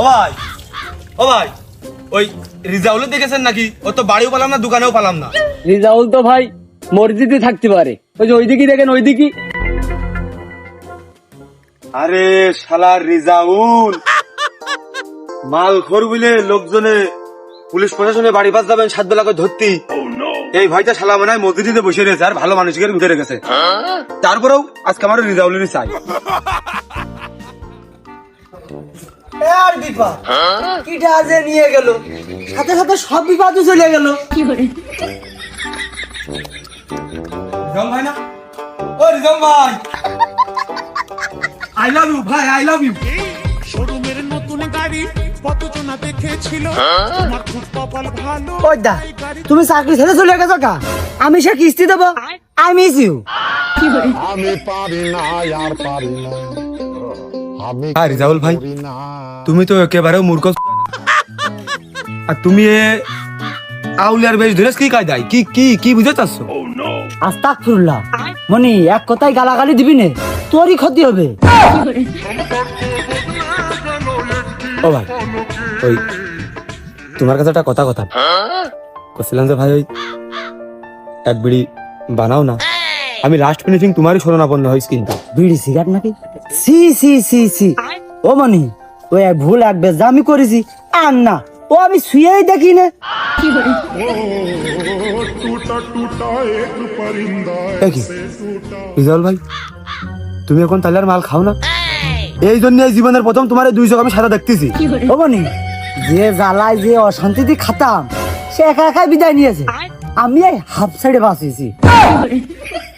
ও ভাই ও ভাই ওই রিজাউলে দেখেছেন নাকি? ও তো বাড়িও পালাম না দোকানেও পালাম না। রিজাউল তো ভাই মসজিদে থাকতে পারে। ওই যে ওইদিকে দেখেন ওইদিকে আরে শালা রিজাউল মাল খোর বলে লোকজনে পুলিশ প্রশাসনে বাড়ি পাস যাবেন সাত বেলা করে ধরতি। এই ভাইটা শালা মনে হয় মসজিদে বসে রয়েছে আর ভালো মানুষকে উঠে রেখেছে। তারপরেও আজকে আমার রিজাউলেরই চাই। কিটা যে নিয়ে গেল। সাথে সাথে সব বিপদও চলে গেল। ভাই না? ও ভাই। আই লাভ ইউ ভাই আই লাভ ইউ শোরুমের নতুন গাড়ি কতজনা দেখেছিল? তোমার খুব কপাল ভালো। ওই তুমি চাকরি ছেড়ে চলে গেছো কা? আমি সে কিস্তি দেবো। আই মিস ইউ আমি পারি না আর পারি না। হ্যাঁ রিজাউল ভাই তুমি তো একেবারে মূর্খ। আর তুমি আউলিয়ার বেশ ধরেছ কি কায়দায়? কি কি কি বুঝতে চাচ্ছ মনি এক কথায় গালাগালি দিবি নে তোরই ক্ষতি হবে। ও ভাই ওই তোমার কাছে একটা কথা কথা। বলছিলাম যে ভাই ওই এক বিড়ি বানাও না। আমি লাস্ট ফিনিশিং তোমারই শরণাপন্ন হয়েছি কিন্তু বিড়ি সিগারেট নাকি? সি সি সি সি ও মনি ও এক ভুল এক বেশ আমি করেছি। আর না ও আমি শুয়েই দেখি না। কি ভাই তুমি এখন তাহলে আর মাল খাও না? এই জন্য এই জীবনের প্রথম তোমার এই দুই চোখ আমি সাদা দেখতেছি। ও মনি যে জ্বালায় যে অশান্তি অশান্তিতে খাতাম সে একা একাই বিদায় নিয়েছে। আমি এই হাফ সাইডে বাঁচিয়েছি।